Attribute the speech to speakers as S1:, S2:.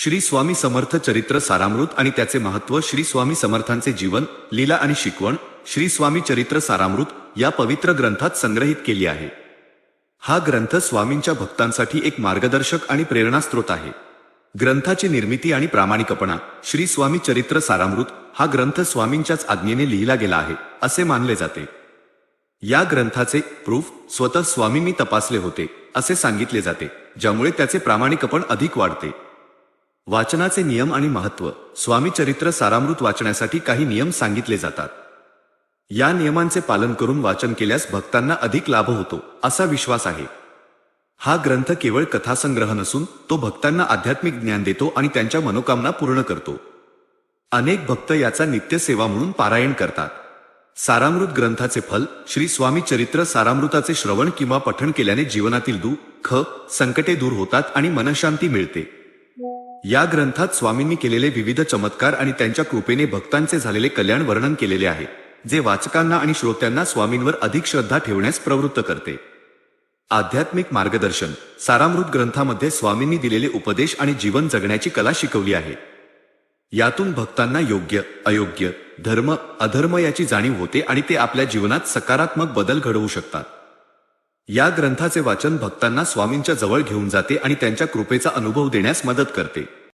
S1: श्री स्वामी समर्थ चरित्र सारामृत आणि त्याचे महत्त्व श्री स्वामी समर्थांचे जीवन लीला आणि शिकवण श्री स्वामी चरित्र सारामृत या पवित्र ग्रंथात संग्रहित केली आहे. हा ग्रंथ स्वामींच्या भक्तांसाठी एक मार्गदर्शक आणि प्रेरणास्त्रोत आहे. ग्रंथाची निर्मिती आणि प्रामाणिकपणा श्री स्वामी चरित्र सारामृत हा ग्रंथ स्वामींच्याच आज्ञेने लिहिला गेला आहे असे मानले जाते. या ग्रंथाचे प्रूफ स्वतः स्वामींनी तपासले होते असे सांगितले जाते ज्यामुळे त्याचे प्रामाणिकपण अधिक वाढते. वाचनाचे नियम आणि महत्त्व स्वामी चरित्र सारामृत वाचण्यासाठी काही नियम सांगितले जातात. या नियमांचे पालन करून वाचन केल्यास भक्तांना अधिक लाभ होतो असा विश्वास आहे. हा ग्रंथ केवळ कथासंग्रह नसून तो भक्तांना आध्यात्मिक ज्ञान देतो आणि त्यांच्या मनोकामना पूर्ण करतो. अनेक भक्त याचा नित्य सेवा म्हणून पारायण करतात. सारामृत ग्रंथाचे फल श्री स्वामी चरित्र सारामृताचे श्रवण किंवा पठण केल्याने जीवनातील दुःख संकटे दूर होतात आणि मनशांती मिळते. या ग्रंथात स्वामींनी केलेले विविध चमत्कार आणि त्यांच्या कृपेने भक्तांचे झालेले कल्याण वर्णन केलेले आहे जे वाचकांना आणि श्रोत्यांना स्वामींवर अधिक श्रद्धा ठेवण्यास प्रवृत्त करते. आध्यात्मिक मार्गदर्शन सारामृत ग्रंथामध्ये स्वामींनी दिलेले उपदेश आणि जीवन जगण्याची कला शिकवली आहे. यातून भक्तांना योग्य अयोग्य धर्म अधर्म याची जाणीव होते आणि ते आपल्या जीवनात सकारात्मक बदल घडवू शकतात. या ग्रंथाचे वाचन भक्तांना स्वामींच्या जवळ घेऊन जाते आणि त्यांच्या कृपेचा अनुभव देण्यास मदत करते.